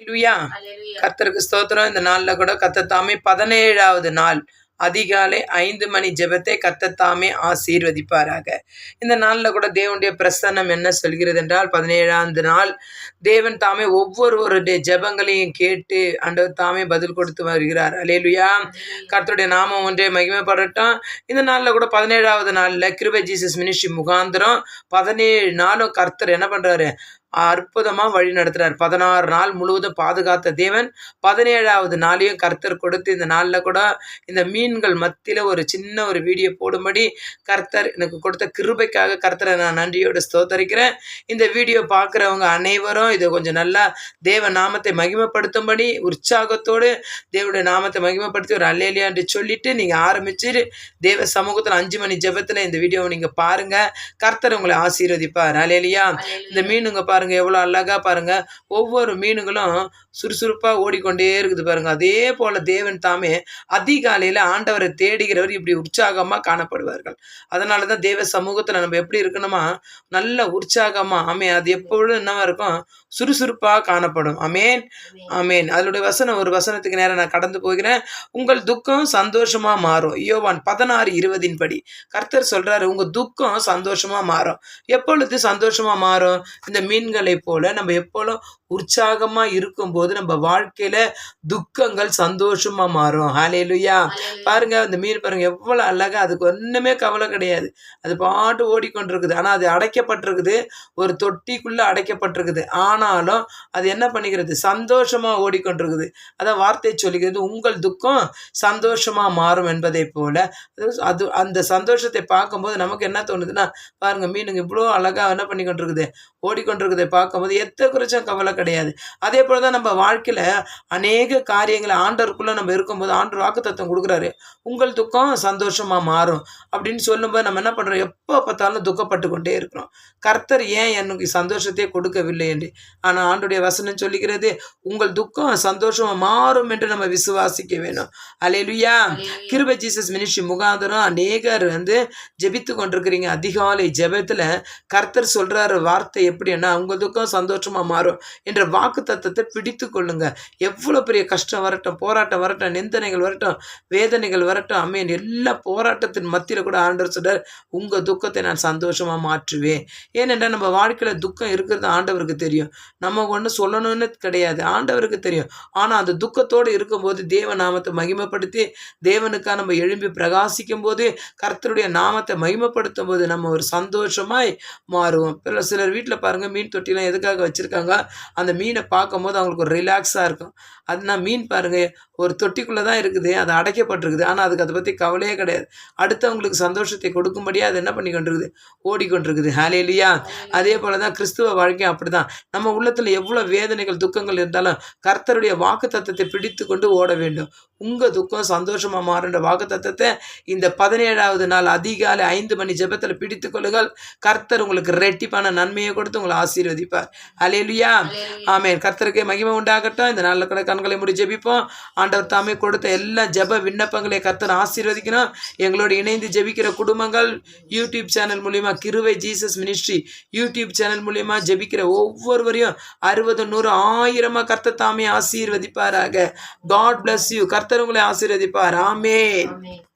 ஹalleluya. கர்த்தருக்கு ஸ்தோத்திரம். இந்த நாளில் கூட கர்த்தர் தாமே பதினேழாவது நாள். அதிகாலை ஐந்து மணி ஜெபத்தை கர்த்தர் தாமே ஆசீர்வதிப்பாராக. இந்த நாளில் கூட தேவனுடைய பிரசன்னம் என்ன சொல்கிறது என்றால் பதினேழாவது நாள் தேவன் தாமே ஒவ்வொருவருடைய ஜெபங்களையும் கேட்டு ஆண்டவர் தாமே பதில் கொடுத்து வருகிறார். அலேலுயா கர்த்தருடைய நாமம் ஒன்றே மகிமைப்படட்டும். இந்த நாளில் கூட பதினேழாவது நாளில் கிருபை ஜீசஸ் மினிஸ்ட்ரி முகாந்திரம். பதினேழு நாளும் கர்த்தர் என்ன பண்ணுறாரு அற்புதமாக வழி நடத்துகிறார் பதினாறு நாள் முழுவதும் பாதுகாத்த தேவன் பதினேழாவது நாளையும் கர்த்தர் கொடுத்து இந்த நாளில் கூட இந்த மீன்கள் மத்தியில் ஒரு சின்ன ஒரு வீடியோ போடும்படி கர்த்தர் எனக்கு கொடுத்த கிருபைக்காக கர்த்தரை நான் நன்றியோடு ஸ்தோத்தரிக்கிறேன். இந்த வீடியோ பார்க்குறவங்க அனைவரும் இதை கொஞ்சம் நல்லா தேவ நாமத்தை மகிமைப்படுத்தும்படி உற்சாகத்தோடு தேவனுடைய நாமத்தை மகிமைப்படுத்தி ஒரு அல்லேலியான்னு சொல்லிட்டு நீங்கள் ஆரம்பிச்சு தேவ சமூகத்தில் அஞ்சு மணி ஜெபத்தில் இந்த வீடியோவை நீங்கள் பாருங்கள் கர்த்தர் உங்களை ஆசீர்வதிப்பார். அலேலியா இந்த மீனுங்க பாருங்க எவ்வளோ அழகா பாருங்க. ஒவ்வொரு மீனுங்களும் சுறுசுறுப்பாக ஓடிக்கொண்டே இருக்குது பாருங்க. அதே போல தேவன் தாமே அதிகாலையில் ஆண்டவரை தேடுகிறவர் இப்படி உற்சாகமாக காணப்படுவார்கள். அதனால தான் தேவ சமூகத்தில் நம்ம எப்படி இருக்கணுமா? நல்ல உற்சாகமாக ஆமே அது எப்பொழுதும் என்னவா இருக்கும்? சுறுசுறுப்பாக காணப்படும். அமேன் ஆமேன். அதனுடைய வசனம் ஒரு வசனத்துக்கு நேரம் நான் கடந்து போகிறேன். உங்கள் துக்கம் சந்தோஷமா மாறும். யோவான் பதினாறு இருபதின் படி கர்த்தர் சொல்றாரு உங்க துக்கம் சந்தோஷமா மாறும். எப்பொழுது சந்தோஷமா மாறும்? இந்த மீன்களை போல நம்ம எப்பொழுதும் உற்சாகமா இருக்கும்போது நம்ம வாழ்க்கையில துக்கங்கள் சந்தோஷமா மாறும். ஹalleluya. பாருங்க அந்த மீன் பாருங்க எவ்வளவு அழகா அதுக்கு ஒண்ணுமே கவலை கிடையாது. அது பாட்டு ஓடிக்கொண்டிருக்குது. ஆனா அது அடைக்கப்பட்டிருக்குது. ஒரு தொட்டிக்குள்ள அடைக்கப்பட்டிருக்குது. ஆனாலும் அது என்ன பண்ணிக்கிறது? சந்தோஷமா ஓடிக்கொண்டிருக்குது. அதான் வார்த்தை சொல்லுகிறது உங்கள் துக்கம் சந்தோஷமா மாறும் என்பதை போல. அது- அந்த சந்தோஷத்தை பார்க்கும்போது நமக்கு என்ன தோணுதுன்னா பாருங்க மீனுங்க இவ்வளோ அழகா என்ன பண்ணி கொண்டிருக்குது ஓடிக்கொண்டிருக்குதை பார்க்கும்போது எத்த குறிச்சும் கவலை கிடையாது. அதே போல தான் நம்ம வாழ்க்கையில அநேக காரியங்களை ஆண்டவருக்குள்ள நம்ம இருக்கும்போது ஆண்டவர் வாக்குத்தத்தம் கொடுக்குறாரு. உங்கள் துக்கம் சந்தோஷமா மாறும் அப்படின்னு சொல்லும்போது நம்ம என்ன பண்றோம்? எப்போ பார்த்தாலும் துக்கப்பட்டு கொண்டே இருக்கிறோம். கர்த்தர் ஏன் எனக்கு சந்தோஷத்தை கொடுக்கவில்லை என்று? ஆனா ஆண்டுடைய வசனம் சொல்லுகிறது உங்கள் துக்கம் சந்தோஷமா மாறும் என்று நம்ம விசுவாசிக்க வேணும். அலையிலுயா கிருபை ஜீசஸ் மினிஸ்ட்ரி முகாந்திரம் அநேகர் வந்து ஜெபித்து கொண்டிருக்கிறீங்க. அதிகாலை ஜெபத்துல கர்த்தர் சொல்றாரு வார்த்தை எப்படின்னா உங்க துக்கம் சந்தோஷமா மாறும். என்ற வாக்கு தத்தத்தை பிடித்து கொள்ளுங்க. எவ்வளோ பெரிய கஷ்டம் வரட்டும் போராட்டம் வரட்டும் நிந்தனைகள் வரட்டும் வேதனைகள் வரட்டும் அம்மேன் எல்லா போராட்டத்தின் மத்தியில் கூட ஆண்டவர் சொல்றார் உங்கள் துக்கத்தை நான் சந்தோஷமாக மாற்றுவேன். ஏனென்றால் நம்ம வாழ்க்கையில் துக்கம் இருக்கிறது ஆண்டவருக்கு தெரியும். நம்ம ஒன்று சொல்லணும்னு கிடையாது ஆண்டவருக்கு தெரியும். ஆனால் அந்த துக்கத்தோடு இருக்கும்போது தேவ நாமத்தை மகிமைப்படுத்தி தேவனுக்காக நம்ம எழும்பி பிரகாசிக்கும் போது கர்த்தருடைய நாமத்தை மகிமைப்படுத்தும் போது நம்ம ஒரு சந்தோஷமாய் மாறுவோம். பிற சிலர் வீட்டில் பாருங்கள் மீன் தொட்டிலாம் எதுக்காக வச்சுருக்காங்க? அந்த மீனை பார்க்கும்போது அவங்களுக்கு ஒரு ரிலாக்ஸாக இருக்கும். அதுனா மீன் பாருங்க ஒரு தொட்டிக்குள்ளே தான் இருக்குது அது அடைக்கப்பட்டிருக்குது. ஆனால் அதுக்கு அதை பற்றி கவலையே கிடையாது. அடுத்தவங்களுக்கு சந்தோஷத்தை கொடுக்கும்படியே அது என்ன பண்ணி கொண்டிருக்குது? ஓடிக்கொண்டிருக்குது ஹாலேலியா அதே போல தான் கிறிஸ்துவ வாழ்க்கையும் அப்படிதான். நம்ம உள்ளத்தில் எவ்வளோ வேதனைகள் துக்கங்கள் இருந்தாலும் கர்த்தருடைய வாக்கு தத்தத்தை பிடித்து கொண்டு ஓட வேண்டும். உங்கள் துக்கம் சந்தோஷமாக மாறுன்ற வாக்கு தத்தத்தை இந்த பதினேழாவது நாள் அதிகாலை ஐந்து மணி ஜெபத்தில் பிடித்து கொள்ளுங்கள். கர்த்தர் உங்களுக்கு ரெட்டிப்பான நன்மையை கொடுத்து உங்களை ஆசீர்வதிப்பார். அலேலுயா ஆமென். கர்த்தருக்கு மகிமை உண்டாகட்டும். இந்த நாளில் கூட கண்களை முடி ஜெபிப்போம். ஆண்டவர் தாமே கொடுத்த எல்லா ஜெப விண்ணப்பங்களை கர்த்தர் ஆசீர்வதிக்கணும். எங்களோடு இணைந்து ஜெபிக்கிற குடும்பங்கள் யூடியூப் சேனல் மூலியமா கிருவை ஜீசஸ் மினிஸ்ட்ரி யூடியூப் சேனல் மூலியமா ஜெபிக்கிற ஒவ்வொருவரையும் அறுபது நூறு ஆயிரமா கர்த்தர் தாமே ஆசீர்வதிப்பாராக. காட் bless யூ கர்த்தர் உங்களை ஆசீர்வதிப்பார். ஆமென்.